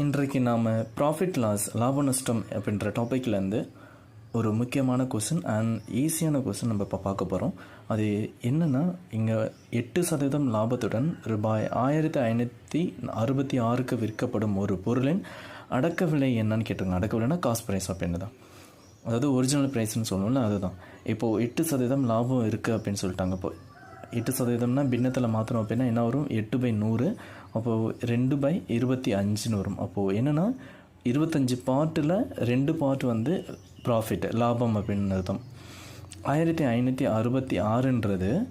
இன்றைக்கு நாம் profit loss லாப நஷ்டம் அப்படின்ற டாப்பிக்லேருந்து ஒரு முக்கியமான கொஷின் அண்ட் ஈஸியான கொஷின் நம்ம இப்போ பார்க்க போகிறோம் அது என்னென்னா இங்கே எட்டு சதவீதம் லாபத்துடன் ரூபாய் ஆயிரத்தி ஐநூற்றி அறுபத்தி ஆறுக்கு விற்கப்படும் ஒரு பொருளின் அடக்க விலை என்னன்னு கேட்டிருங்க அடக்க விலைன்னா காஸ்ட் ப்ரைஸ் அப்படின்னு தான் அதாவது ஒரிஜினல் ப்ரைஸ்னு சொல்லணும்ல அதுதான். இப்போது எட்டு சதவீதம் லாபம் இருக்குது அப்படின்னு சொல்லிட்டாங்க. இப்போ எட்டு சதவீதம்னா பின்னத்தில் மாற்றணும் அப்படின்னா என்ன வரும்? எட்டு பை நூறு. அப்போது ரெண்டு பை இருபத்தி அஞ்சுன்னு வரும். அப்போது என்னென்னா இருபத்தஞ்சி பார்ட்டில் ரெண்டு பார்ட் வந்து ப்ராஃபிட் லாபம் அப்படின்னு அர்த்தம். ஆயிரத்தி ஐநூற்றி அறுபத்தி ஆறுன்றது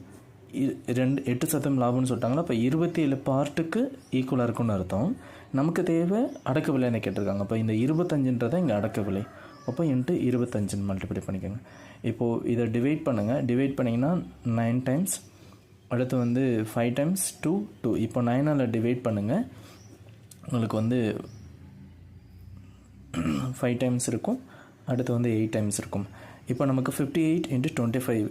இ- ரெண்டு எட்டு சதம் லாபம்னு சொல்லிட்டாங்களா? அப்போ இருபத்தி ஏழு பார்ட்டுக்கு ஈக்குவலாக இருக்கும்னு அர்த்தம். நமக்கு தேவை அடக்க விலைன்னு கேட்டிருக்காங்க? அப்போ இந்த இருபத்தஞ்சுன்றதை இங்கே அடக்க விலை. அப்போ இன்ட்டு இருபத்தஞ்சுன்னு மல்டிப்ளை பண்ணிக்கோங்க. இப்போது இதை டிவைட் பண்ணுங்கள் டிவைட் பண்ணிங்கன்னா நைன் டைம்ஸ் அடுத்து வந்து ஃபைவ் டைம்ஸ் டூ டூ இப்போ நைனால் டிவைட் பண்ணுங்கள் உங்களுக்கு வந்து ஃபைவ் டைம்ஸ் இருக்கும். அடுத்து வந்து எயிட் டைம்ஸ் இருக்கும். இப்போ நமக்கு fifty eight into twenty five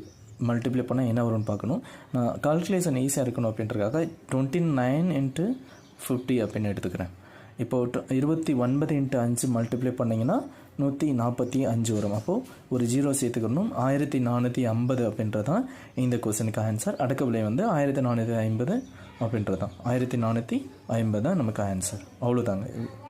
multiply பண்ணால் என்ன வரும்னு பார்க்கணும். நான் கால்குலேஷன் ஈஸியாக இருக்கணும் அப்படின்றக்காக டுவெண்ட்டி நைன் இன்ட்டு ஃபிஃப்டி அப்படின்னு எடுத்துக்கிறேன். இப்போ இருபத்தி ஒன்பது இன்ட்டு அஞ்சு மல்டிப்ளை பண்ணிங்கன்னா நூற்றி நாற்பத்தி அஞ்சு வரும். அப்போது ஒரு ஜீரோ சேர்த்துக்கணும். ஆயிரத்தி நானூற்றி ஐம்பது அப்படின்றது தான் இந்த கொஸ்டினுக்கு ஆன்சர் அடக்க விலை வந்து ஆயிரத்தி நானூற்றி ஐம்பது அப்படின்றது தான் ஆயிரத்தி நானூற்றி ஐம்பது தான் நமக்கு ஆன்சர் அவ்வளோதாங்க